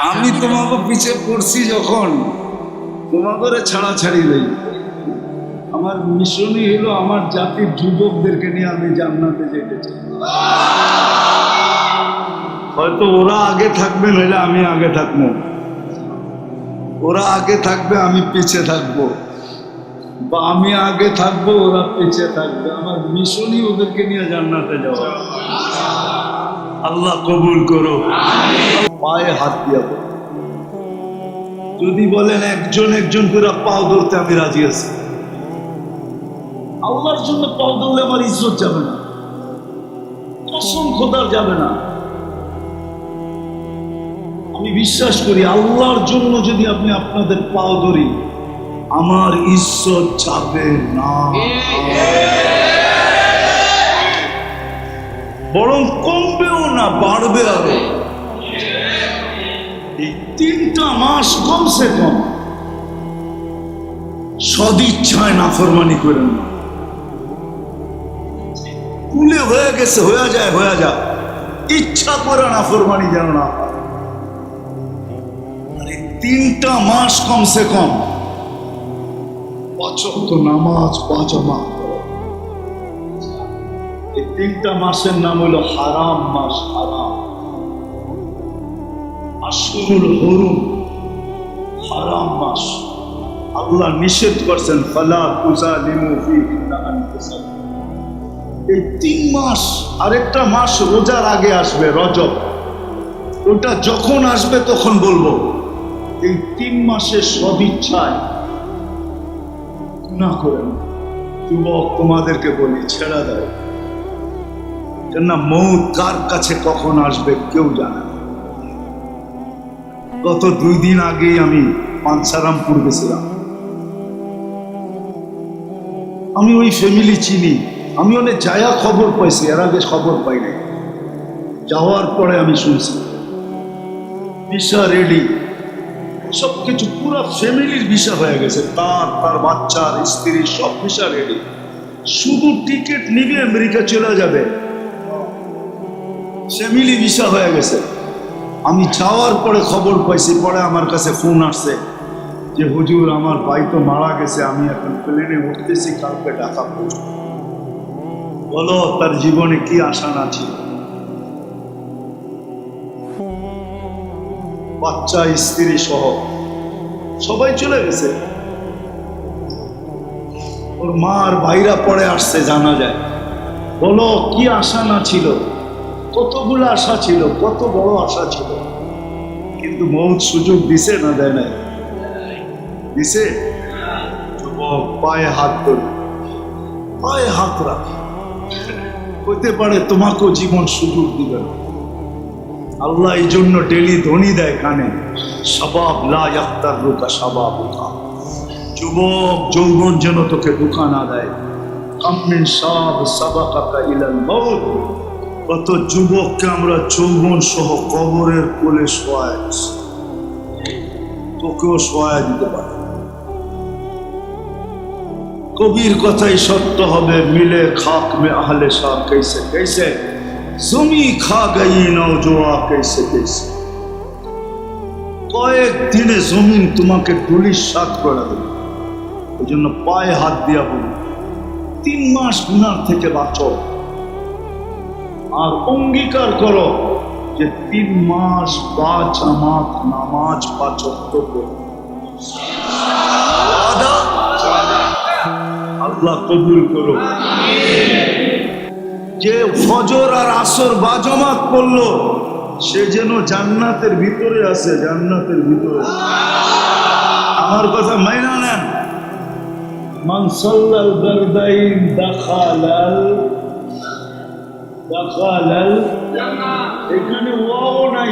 আমি তোমাকে পিছে পড়ছি যখন। তোমাকে ছাড়াছাড়ি নেই। আমার মিশনই হলো আমার জাতির যুবকদেরকে নিয়ে আমি জান্নাতে যেতে চাই। হয়তো ওরা আগে থাকবে, নইলে আমি আগে থাকব। ওরা আগে থাকবে, আমি পিছে থাকব। বা আমি আগে থাকব, ওরা পিছে থাকবে। আমার মিশনই ওদেরকে নিয়ে জান্নাতে যাওয়া। আল্লাহ কবুল করো। পায়ে হাত দিয়া যদি বলেন একজন একজন করে পাও ধরতে আমি রাজি আছি। আল্লাহর জন্য পাও ধরলে আমার ইজ্জত যাবে না। কসম খোদার যাবে না। আমি বিশ্বাস করি আল্লাহর জন্য যদি আপনি আপনাদের পাও ধরি, আমার ঈশ্বর যাবে না। বরং কমবেও না, বাড়বে আরও। এই তিনটা মাস কমসে কম সদিচ্ছায় নাফরমানি করেন না। কুলে হয়ে গেছে, হয়ে যায়, হয়ে যা ইচ্ছা করে নাফরমানি যেন না। তিনটা মাস কমসে কম। পঁচাত্ত নামাজ পাজমা এই তিনটা মাসের নাম হলো হারাম মাস, হারাম। আশুরুল হরুম, হারাম মাস। আল্লাহ নিষেধ করছেন, ফালা পূজা লিমু এই তিন মাস, আরেকটা মাস রোজার আগে আসবে, রজব। ওটা যখন আসবে তখন বলব। এই তিন মাসের সদিচ্ছায় না করেন। যুবক, তোমাদেরকে বলি, ছেড়া দেয় কেননা মৌত কার কাছে কখন আসবে কেউ জানে গত দুই দিন আগেই আমি পাঞ্চারামপুর গেছিলাম। আমি ওই ফ্যামিলি চিনি। আমি অনেক যায়া খবর পাইছি, এর আগে খবর পাই নাই। যাওয়ার পরে আমি শুনছি, ভিসা রেডি সব কিছু পুরো ফ্যামিলির ভিসা হয়ে গেছে। তার তার বাচ্চার স্ত্রী সব ভিসা রেডি শুধু টিকিট নিবে, আমেরিকা চলে যাবে। ফ্যামিলি ভিসা হয়ে গেছে। আমি যাওয়ার পরে খবর পাইছি, পরে আমার কাছে ফোন আসছে যে, হুজুর, আমার ভাই তো মারা গেছে, আমি এখন প্লেনে উঠতেছি, কালকে ঢাকা পৌঁছব। বলো, তার জীবনে কি আশা না ছিল? বাচ্চা, স্ত্রী সহ সবাই চলে গেছে। ওর মা আর ভাইরা পরে আসছে, জানা যায়। বলো, কি আশা না ছিল? কতগুলো আশা ছিল, কত বড় আশা ছিল। কিন্তু মৌত সুযোগ দিছে না দেয় নাই? দিছে? পায়ে হাত ধরে। পায়ে হাত রাখ। হইতে পারে তোমাকেও জীবন সুযোগ দিবে না। আল্লাহ এই জন্য ডেলি ধ্বনি দেয় কানে সবাব লা ইয়াক্তার রুকা সবাব যুবক, যৌবন যেন তোকে ধোকা না দেয়। কামিন সাব সাবাকাকা ইলাল মৌত। কত যুবককে আমরা চৌবন সহ কবরের কোলে তোকেও দিতে পারে। কবির কথাই সত্য হবে, মিলে খাক মে আহলে শাহ কেসে কেসে, জমি খা গাই নজোয়া কেসে কেসে। কয়েক দিনে জমিন তোমাকে ডুলির সাত করে দেবে। ওই জন্য পায়ে হাত দিয়া বলি তিন মাস গুনার থেকে বাঁচো। আর অঙ্গীকার করো যে তিন মাস বা জামাত নামাজ চত্ব আল্লাহ কবুল করো। যে ফজর আর আসর বা জামাত পড়ল সে যেন জান্নাতের ভিতরে আছে জান্নাতের ভিতরে। আমার কথা মাইনা নেন। মান সাল্লাল বারদাইন দাখালাল দাখালাল। এখানে ওয়াও নাই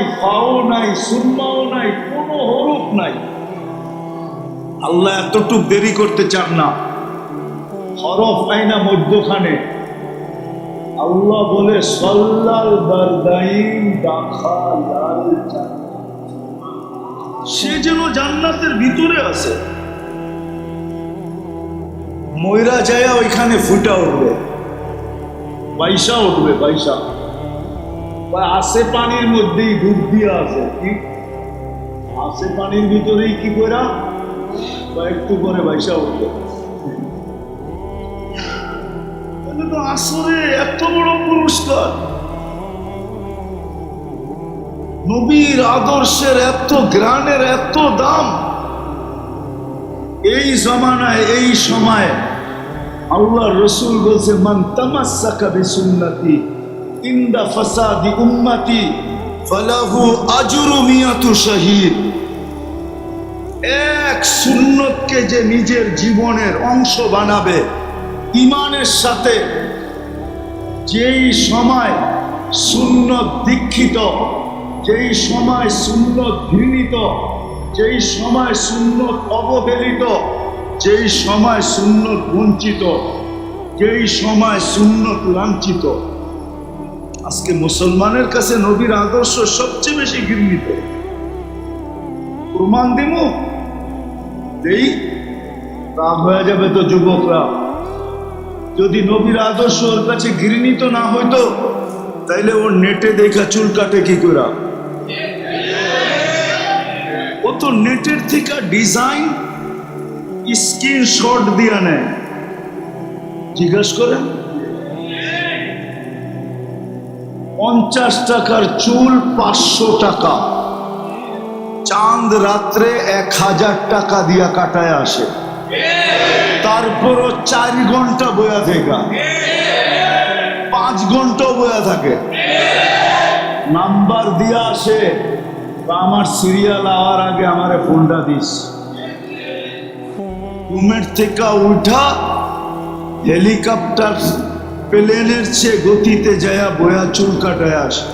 নাই নাই কোনো হরফ নাই। আল্লাহ এতটুক দেরি করতে চান না। হরফ নাই না মধ্যখানে। আল্লাহ বলে সল্লাল বারদাইন দাখালাল সে যেন জান্নাতের ভিতরে আছে। ময়রা যায় ওইখানে ফুটা উঠবে। পয়সা উঠবে পয়সা আসে পানির মধ্যেই ডুব দিয়ে আছে কি? আছে পানির ভিতরেই কি করা একটু পরে বাইসা উঠবে। তো আসরে এত বড় পুরস্কার। নবীর আদর্শের এত গ্রানের এত দাম। এই জমানায়, এই সময় আল্লাহ রসুল বলছে, মান তামাসাকা বিসুন্নতি, ইন্দা ফাসাদি উম্মতি, ফালাহু আজরু মিয়াতু শহীদ। এক সুন্নতকে যে নিজের জীবনের অংশ বানাবে, ইমানের সাথে যেই সময় সুন্নত দীক্ষিত, যেই সময় সুন্নত ঘৃণিত, যেই সময় সুন্নত অবহেলিত যেই সময় সুন্নত বঞ্চিত, যেই সময় সুন্নত লাঞ্ছিত, আজকে মুসলমানের কাছে নবীর আদর্শ সবচেয়ে বেশি ঘৃণিত। প্রমাণ দিব দেই রাগ হয়ে যাবে তো যুবকরা। যদি নবীর আদর্শ ওর কাছে ঘৃণিত না হইতো, তাইলে ওর নেটে দেখা চুল কাটে কি করা ও তো নেটের থেকে ডিজাইন স্ক্রিনশট দিয়া নেয়। জিজ্ঞেস করেন পঞ্চাশ টাকার চুল পাঁচশো টাকা। চাঁদ রাত্রে এক হাজার টাকা দিয়া কাটায় আসে। তারপরও চার ঘণ্টা বয়া থেকে। পাঁচ ঘণ্টা বয়া থাকে। নাম্বার দিয়া আসে আমার সিরিয়াল আওয়ার আগে আমারে ফোনটা দিস। রুমের থেকে উঠা হেলিকপ্টার প্লেনের চেয়ে গতিতে যায়া বয়া চুল কাটায় আসে।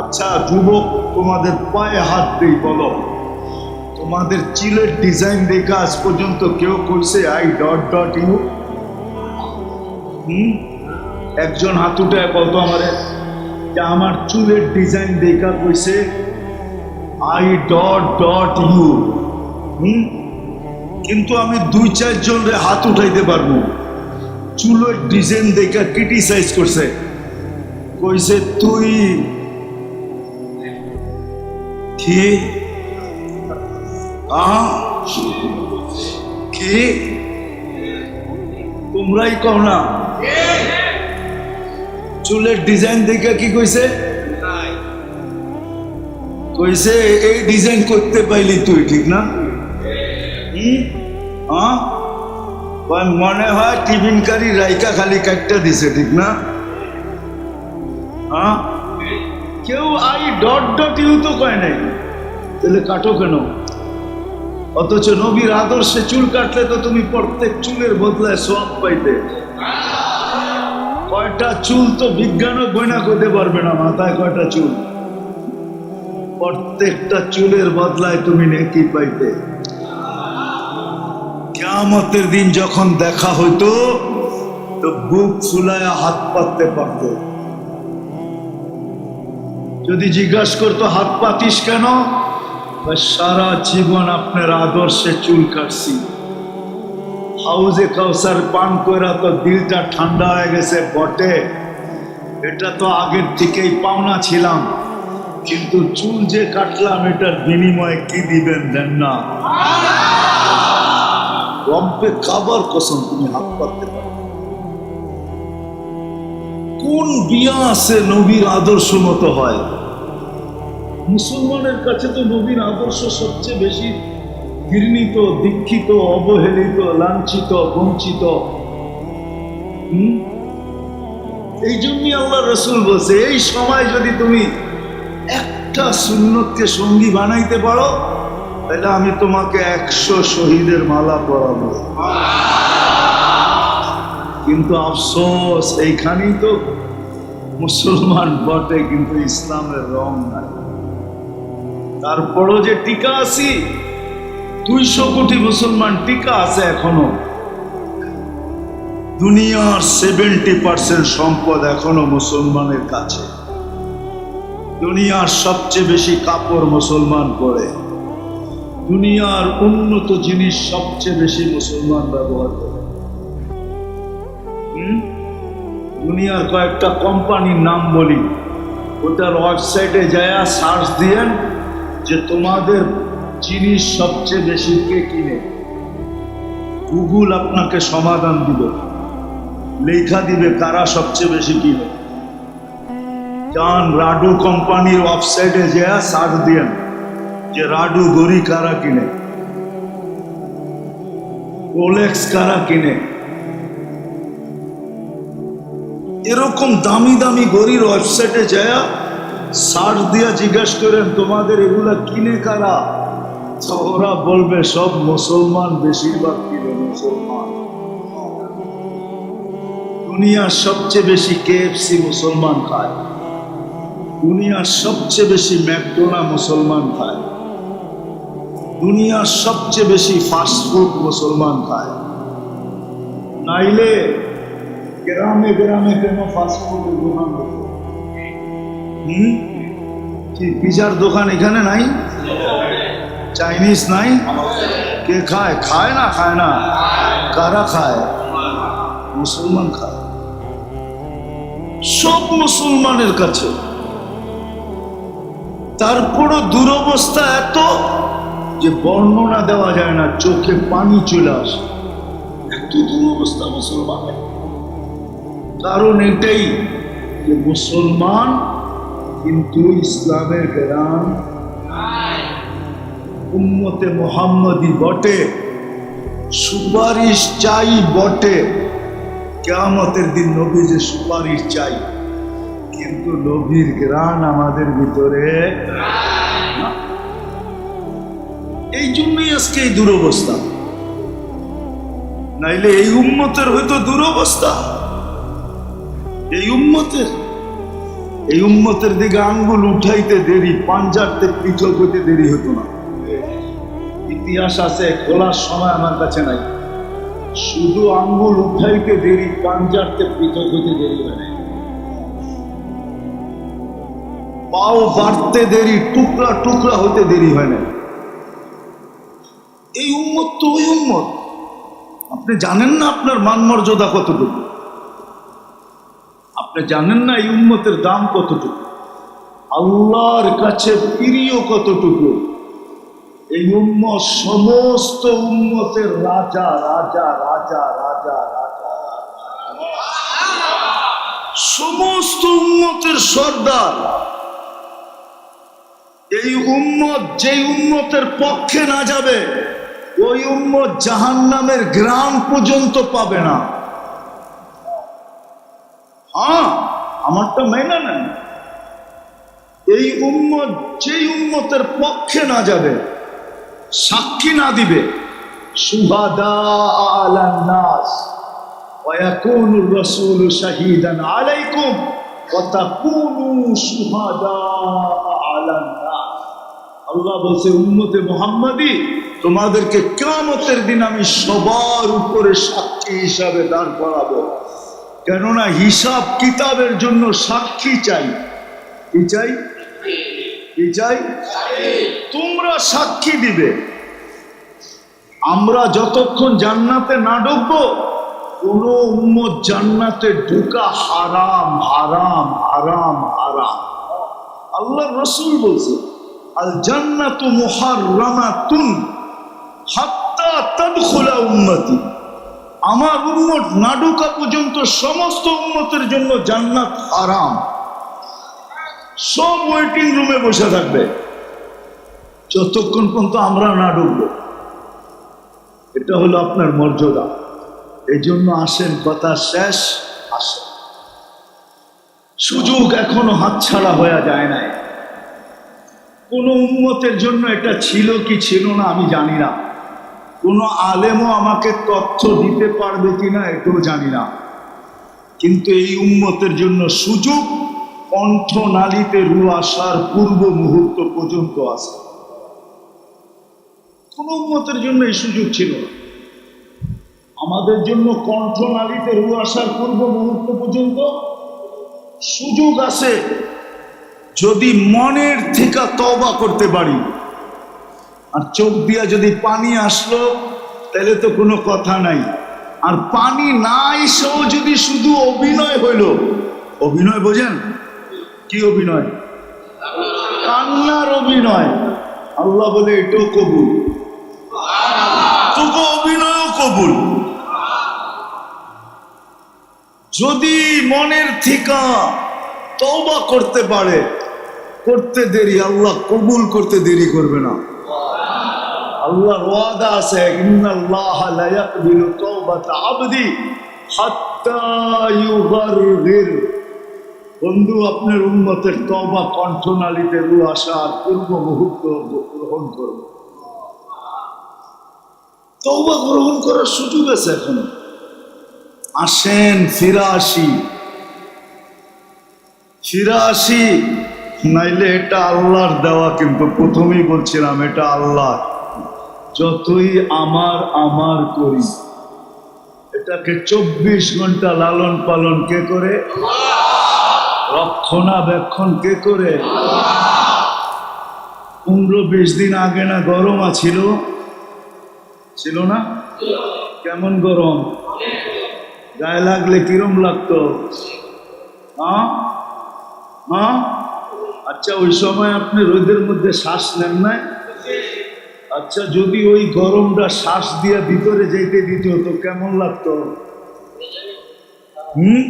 আচ্ছা যুবক, তোমাদের পায়ে হাত দিই, বলো। তোমাদের চিলের ডিজাইন দেখে আজ পর্যন্ত কেউ কইছে আই ডট ডট ইউ? হুম? একজন হাত উঠে বলতো আমারে, যে আমার চুলের ডিজাইন দেখা কইছে আই ডট ডট ইউ। হুম? কিন্তু আমি দুই, চারজন রে হাত উঠাইতে পারব। চুলের ডিজাইন দেখা ক্রিটিসাইজ করছে। কইছে, তুই কি? কি? তোমরাই কও না। চুলের ডিজাইন দেখে কি কইছে? কইছে, এই ডিজাইন করতে পাইলি তুই, ঠিক না? হুম? হ্যাঁ? মনে হয় টিফিনকারী রাইকা খালি কাটটা দিছে, ঠিক না? হ্যাঁ? কেউ আই ডট ডট ইউ তো কয় নাই? তাহলে কাটো কেন? অথচ নবীর আদর্শে চুল কাটলে তো তুমি প্রত্যেক চুলের বদলায় সব পাইতে। কয়টা চুল তো বিজ্ঞানও গয়না করতে পারবে না, মাথায় কয়টা চুল? প্রত্যেকটা চুলের বদলায় তুমি নেকি পাইতে। কেয়ামতের দিন যখন দেখা হইতো, তো বুক ফুলায় হাত পাততে পারত। যদি জিজ্ঞাসা করতো, হাত পাতিস কেন? সারা জীবন আপনার আদর্শে চুল কাটছি। হাউজে কাউসার পান কইরা তো দিলটা ঠান্ডা হয়ে গেছে বটে। এটা তো আগের থেকেই পাওনা ছিলাম। কিন্তু চুল যে কাটলাম, এটার বিনিময়ে কি দিবেন দেন না? রব্বে কাবার কসম তুমি হাত পাততে কোন বিয়া আছে নবীর আদর্শ মতো হয়? মুসলমানের কাছে তো নবীর আদর্শ সবচেয়ে বেশি ঘৃণিত, দীক্ষিত, অবহেলিত, লাঞ্ছিত, বঞ্চিত? এই জন্যই আল্লাহ রসুল বলছে, এই সময় যদি তুমি একটা সুন্নতকে সঙ্গী বানাইতে পারো তাহলে আমি তোমাকে একশো শহীদের মালা পরাবো। কিন্তু আফসোস, এইখানেই তো মুসলমান বটে, কিন্তু ইসলামের রং নাই। তারপরও যে টিকা আছি, দুইশো কোটি মুসলমান টিকা আছে এখনও। দুনিয়ার সেভেন্টি পার্সেন্ট সম্পদ এখনও মুসলমানের কাছে। দুনিয়ার সবচেয়ে বেশি কাপড় মুসলমান পরে। দুনিয়ার উন্নত জিনিস সবচেয়ে বেশি মুসলমান ব্যবহার করে? দুনিয়ার কয়েকটা কোম্পানির নাম বলি। ওটার ওয়েবসাইটে যায় সার্চ দিয়েন যে তোমাদের জিনিস সবচেয়ে বেশি কে কিনে। গুগল আপনাকে সমাধান দিবে। লেখা দিবে কারা সবচেয়ে বেশি কিনে। যান রাডু কোম্পানির ওয়েবসাইটে যে সার দিয়েন। যে রাডু গড়ি কারা কিনে? রোলেক্স কারা কিনে? এরকম দামি দামি গড়ির ওয়েবসাইটে যায় সার দিয়া জিজ্ঞেস করেন, তোমাদের এগুলা কিনে কারা? ওরা বলবে, সব মুসলমান, বেশিরভাগ কিনে মুসলমান। দুনিয়ার সবচেয়ে বেশি কেএফসি মুসলমান খায়। দুনিয়ার সবচেয়ে বেশি ম্যাকডোনা মুসলমান খায়। দুনিয়ার সবচেয়ে বেশি ফাস্টফুড মুসলমান খায়। নাইলে গ্রামে গ্রামে কেন ফাস্টফুডের দোকান পিজার দোকান এখানে নাই? চাইনিজ নাই? কে খায়? খায় না খায় না। কারা খায়? মুসলমান খায়। সব মুসলমানের কাছে। তারপরও দুরবস্থা এত যে বর্ণনা দেওয়া যায় না, চোখে পানি চলে আসে। এত দুরবস্থা মুসলমানের। কারণ এটাই যে মুসলমান কিন্তু ইসলামের গ্রাম। উম্মতে মোহাম্মদী বটে, সুপারিশ চাই বটে। কেয়ামতের দিন নবী যে সুপারিশ চাই। কিন্তু নবীর গ্রাণ আমাদের ভিতরে। এই জন্যই আজকে এই দুরবস্থা। নাইলে এই উম্মতের হয়তো দুরবস্থা। এই উম্মতের এই উম্মতের দিকে আঙ্গুল উঠাইতে দেরি, পাঞ্জাবতে পৃথক হইতে দেরি হতো না। ইতিহাস আছে, খোলার সময় আমার কাছে নাই। শুধু আঙ্গুল উঠাইতে দেরি, পাঞ্জাবতে পৃথক হইতে দেরি হয় পাও বাড়তে দেরি, টুকরা টুকরা হইতে দেরি হয় না এই উম্মত তো ওই উম্মত। আপনি জানেন না আপনার মান মর্যাদা কতটুকু? আপনি জানেন না এই উম্মতের দাম কতটুকু? আল্লাহর কাছে প্রিয় কতটুকু? এই উম্মত সমস্ত উম্মতের রাজা রাজা রাজা রাজা রাজা। সমস্ত উম্মতের সর্দার। এই উম্মত যেই উম্মতের পক্ষে না যাবে ওই উম্মত জাহান নামের গ্রাম পর্যন্ত পাবে না হ্যাঁ আমারটা মেনে নেন এই উম্মত যেই উম্মতের পক্ষে না যাবে সাক্ষী না দিবে সুহাদা আলান নাস ويكون الرسول شهيدا عليكم وتكونوا شهداء على الناس আল্লাহ বলছে উম্মতে মোহাম্মদী তোমাদেরকে কেমতের দিন আমি সবার উপরে সাক্ষী হিসাবে দাঁড় করাবো। কেননা হিসাব কিতাবের জন্য সাক্ষী চাই। কি চাই? কি চাই? তোমরা সাক্ষী দিবে। আমরা যতক্ষণ জান্নাতে না ঢুকবো, কোন উম্মত জান্নাতে ঢুকা হারাম হারাম হারাম হারাম। আল্লাহ রসুল বলছে আল জান্নাতু মুহাররামাতুন। হাত্তা তাদখুলা উম্মতি। আমার উম্মত না ঢুকা পর্যন্ত সমস্ত উম্মতের জন্য জান্নাত হারাম। সব ওয়েটিং রুমে বসে থাকবে। যতক্ষণ পর্যন্ত আমরা না ঢুকবো এটা হলো আপনার মর্যাদা। এই জন্য আসেন, কথা শেষ, আসেন। সুযোগ এখনও হাতছাড়া হয়ে যায় নাই। কোন উন্মতের জন্য এটা ছিল কি ছিল না আমি জানি না। কোনো আলেমও আমাকে তথ্য দিতে পারবে কিনা এটাও জানি না। কিন্তু এই উম্মতের জন্য সুযোগ কণ্ঠনালীতে রু আসার পূর্ব মুহূর্ত পর্যন্ত আছে। কোন উন্মতের জন্য এই সুযোগ ছিল না। আমাদের জন্য কণ্ঠনালীতে রু আসার পূর্ব মুহূর্ত পর্যন্ত সুযোগ আছে যদি মনের থেকে তবা করতে পারি। আর চোখ দিয়া যদি পানি আসলো, তাহলে তো কোনো কথা নাই। আর পানি না এসেও যদি শুধু অভিনয় হইল, অভিনয় বোঝেন? কি অভিনয়? কান্নার অভিনয়। আল্লাহ বলে, এটাও কবুল। তোকে অভিনয়ও কবুল। যদি মনের থিকা তওবা করতে পারে, করতে দেরি, আল্লাহ কবুল করতে দেরি করবে না। আল্লাহর ওয়াদা আছে, ইন্নাল্লাহ লা ইয়াকবিলু তাওবাতা আবদি হাত্তা ইউগারগির বন্ধু, আপনার উন্মতের তওবা কণ্ঠনালীতে রু আসার পূর্ব মুহূর্ত গ্রহণ করব তওবা গ্রহণ করার সুযোগ আছে এখন। আসেন, ফিরা আসি। ফিরা আসি। নাইলে এটা আল্লাহর দেওয়া, কিন্তু প্রথমেই বলছিলাম এটা আল্লাহ যতই আমার আমার করি, এটাকে চব্বিশ ঘণ্টা লালন পালন কে করে? রক্ষণাবেক্ষণ কে করে? পনেরো বিশ দিন আগে না গরম আছিল? ছিল না? কেমন গরম? গায়ে লাগলে কিরম লাগতো? হ্যাঁ হ্যাঁ আচ্ছা ওই সময় আপনি রোদের মধ্যে শ্বাস নেন না আচ্ছা যদি ওই গরমটা শ্বাস দিয়ে ভিতরে যেতে দিত, তো কেমন লাগতো? হুম?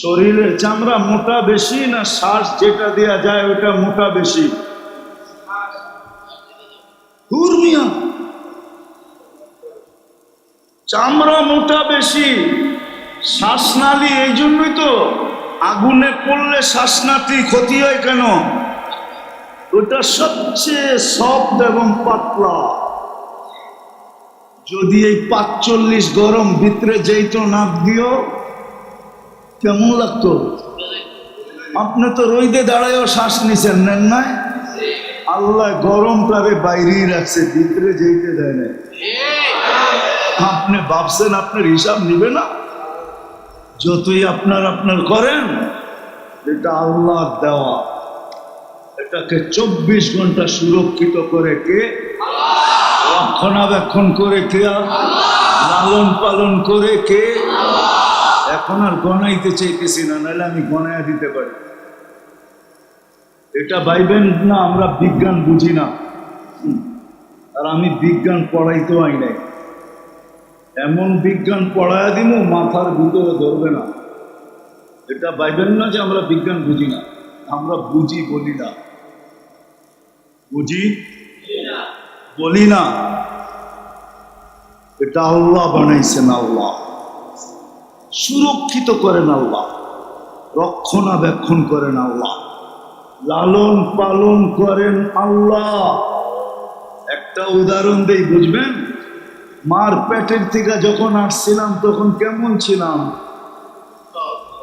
শরীরের চামড়া মোটা বেশি না শ্বাস যেটা দেয়া যায় ওটা মোটা বেশি? চামড়া মোটা বেশি, শ্বাসনালী এই জন্যই তো আগুনে পড়লে শ্বাসনালী ক্ষতি হয় কেন? ওটা সবচেয়ে সফট এবং পাতলা। যদি এই পাঁচচল্লিশ গরম ভিতরে যেত নাক দিও, কেমন লাগতো? আপনি তো রইদে দাঁড়ায়ও শ্বাস নিছেন, নেন নাই? আল্লাহ গরম গরমটারে বাইরেই রাখছে, ভিতরে যেতে দেয় না আপনি ভাবছেন আপনার হিসাব নিবে না? যতই আপনার আপনার করেন, এটা আল্লাহ দেওয়া। এটাকে চব্বিশ ঘণ্টা সুরক্ষিত করে কে? রক্ষণাবেক্ষণ করে কে? লালন পালন করে কে? এখন আর গনাইতে চাইতেছি না, নাহলে আমি গনায়া দিতে পারি। এটা ভাইবেন না, আমরা বিজ্ঞান বুঝি না। আর আমি বিজ্ঞান পড়াইতেও আই নাই। এমন বিজ্ঞান পড়ায়া দিব মাথার ভিতরে ধরবে না। এটা ভাইবেন না যে আমরা বিজ্ঞান বুঝি না। আমরা বুঝি বলি না। বুঝি? বলি না। এটা আল্লাহ বানাইছেন আল্লাহ। সুরক্ষিত করেন আল্লাহ। রক্ষণাবেক্ষণ করেন আল্লাহ। লালন পালন করেন আল্লাহ। একটা উদাহরণ দেই, বুঝবেন? মার পেটের থেকে যখন আসছিলাম, তখন কেমন ছিলাম?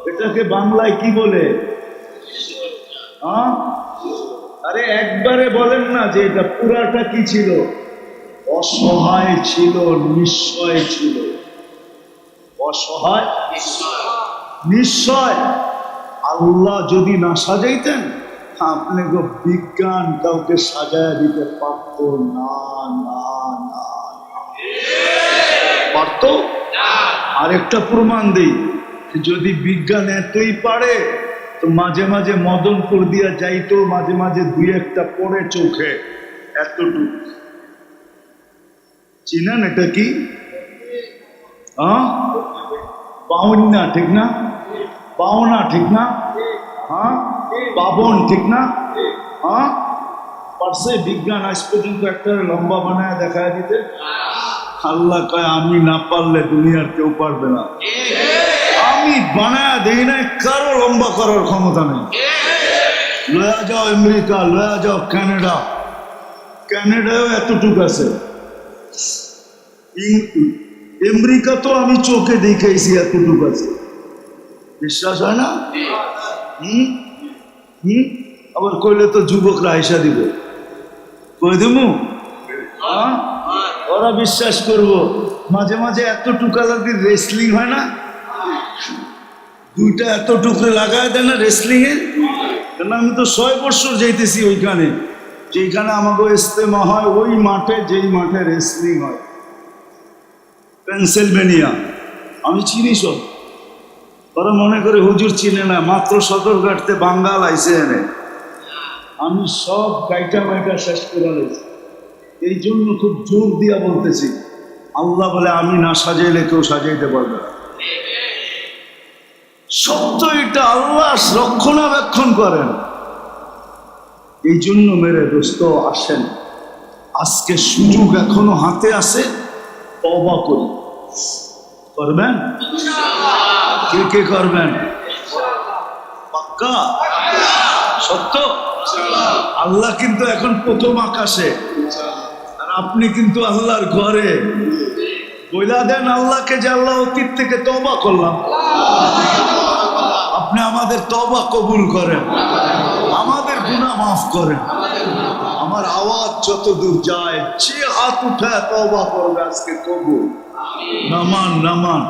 এটাকে বাংলায় কি বলে? হ্যাঁ? আরে একবারে বলেন না যে এটা পুরাটা কি ছিল? অসহায় ছিল নিশ্চয় ছিল। অসহায়? নিশ্চয় আল্লাহ যদি না সাজাইতেন, আপনি গো বিজ্ঞান কাউকে সাজায় দিতে পারত না না না। পারত? আরেকটা প্রমাণ দেই। যদি বিজ্ঞান এতই পারে তো মাঝে মাঝে মদনপুর দিয়া যাইতো, মাঝে মাঝে দুই একটা পড়ে চোখে। এতটুকু। চিনেন এটা কি? হ্যাঁ? পাউন্না ঠিক না? পাওনা ঠিক না? হ্যাঁ? পাবন ঠিক না? হ্যাঁ? পারছে বিজ্ঞান আজ পর্যন্ত একটা লম্বা বানায় দেখায় দিতে। আল্লাহ কয়, আমি না পারলে দুনিয়ার কেউ পারবে না। আমি বানায় দেই না কারও লম্বা করার ক্ষমতা নেই। লয়া যাও আমেরিকা, লয়া যাও কানাডা। কানাডায়ও এতটুকু আছে। আমেরিকা তো আমি চোখে দেখাইছি এতটুকু আছে। বিশ্বাস হয় না? হুম? হুম? আবার কইলে তো যুবকরা আইসা দিব। কই দেবো? হ্যাঁ? ওরা বিশ্বাস করব। মাঝে মাঝে এত টুকালাদি রেসলিং হয় না? দুইটা এত টুকরে লাগায় দেয় না রেসলিং এ? কেন আমি তো ছয় বছর যাইতেছি ওইখানে। যেইখানে আমাকে ইস্তেমা হয়, ওই মাঠে, যেই মাঠে রেসলিং হয়। পেনসিলভেনিয়া আমি চিনি সব। ওরা মনে করে হুজুর চিনে না, মাত্র সদরঘাটতে বাঙ্গাল আইসে এনে। আমি সব গাইটা মাইটা শেষ করে লাইছি এই জন্য খুব জোর দিয়া বলতেছি, আল্লাহ বলে আমি না সাজাইলে কেউ সাজাইতে পারবে না। সত্য এটা আল্লাহ রক্ষণাবেক্ষণ করেন। এই জন্য মেরে দোস্ত আসেন। আজকে সুযোগ এখনও হাতে আছে তবা করি। করবেন? কে কে করবেন? পাক্কা? সত্য? আল্লাহ কিন্তু এখন প্রথম আকাশে। আর আপনি কিন্তু আল্লাহর ঘরে। বইলা দেন আল্লাহকে যে আল্লাহ অতীত থেকে তবা করলাম। আপনি আমাদের তবা কবুল করেন। আমাদের গুণা মাফ করেন। আমার আওয়াজ যত দূর যায়, যে হাত উঠায় তবা করবে আজকে কবুল নামান নামান।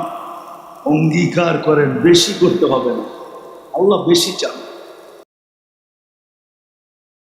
অঙ্গীকার করেন, বেশি করতে হবে না। আল্লাহ বেশি চান।